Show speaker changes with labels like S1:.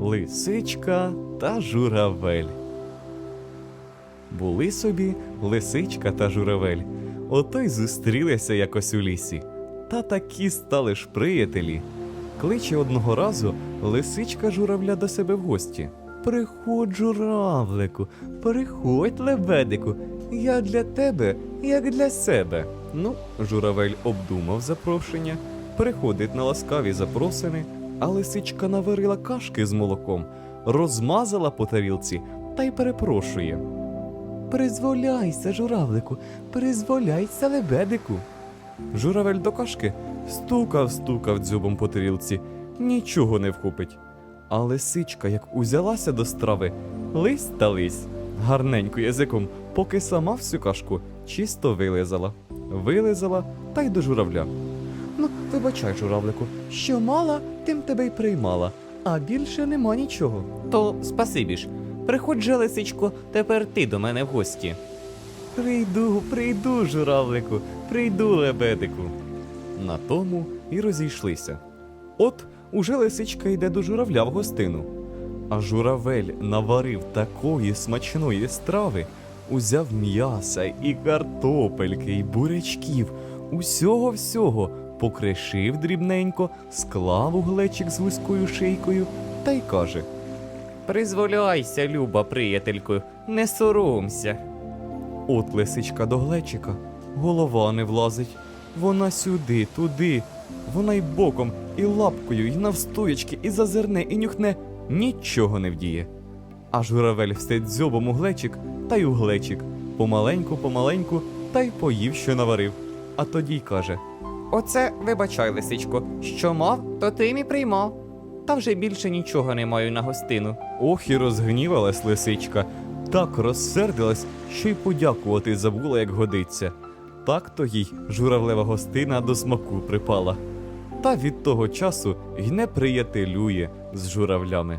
S1: Лисичка та журавель. Були собі лисичка та журавель. Ото й зустрілися якось у лісі. Та такі стали ж приятелі. Кличе одного разу лисичка журавля до себе в гості. Приходь, журавлику, приходь, лебедику, я для тебе, як для себе. Ну, журавель обдумав запрошення, приходить на ласкаві запросини, а лисичка наварила кашки з молоком, розмазала по тарілці та й перепрошує. Призволяйся, журавлику, призволяйся, лебедику. Журавель до кашки стукав, стукав дзьобом по тарілці, нічого не вхопить. А лисичка, як узялася до страви, лись та лись, гарненько язиком, поки сама всю кашку чисто вилизала. Вилизала та й до журавля. Ну, вибачай, журавлику, що мала, тим тебе й приймала, а більше нема нічого.
S2: То спасибі ж. Приходь же, лисичко, тепер ти до мене в гості.
S1: Прийду, прийду, журавлику, прийду, лебедику. На тому і розійшлися. От уже лисичка йде до журавля в гостину. А журавель наварив такої смачної страви, узяв м'яса і картопельки, і бурячків, усього всього покришив дрібненько, склав у глечик з вузькою шийкою та й каже:
S2: Призволяйся, люба приятелько, не соромся.
S1: От лисичка до глечика, голова не влазить. Вона сюди, туди. Вона й боком, і лапкою, і навстоячки, і зазирне, і нюхне, нічого не вдіє. А журавель встить дзьобом у глечик та й у глечик, помаленьку, помаленьку, та й поїв, що наварив. А тоді й каже:
S2: Оце, вибачай, лисичко, що мав, то ти мі приймав. Та вже більше нічого не маю на гостину.
S1: Ох і розгнівалась лисичка, так розсердилась, що й подякувати забула, як годиться. Так то їй журавлева гостина до смаку припала. Та від того часу й не приятелює з журавлями.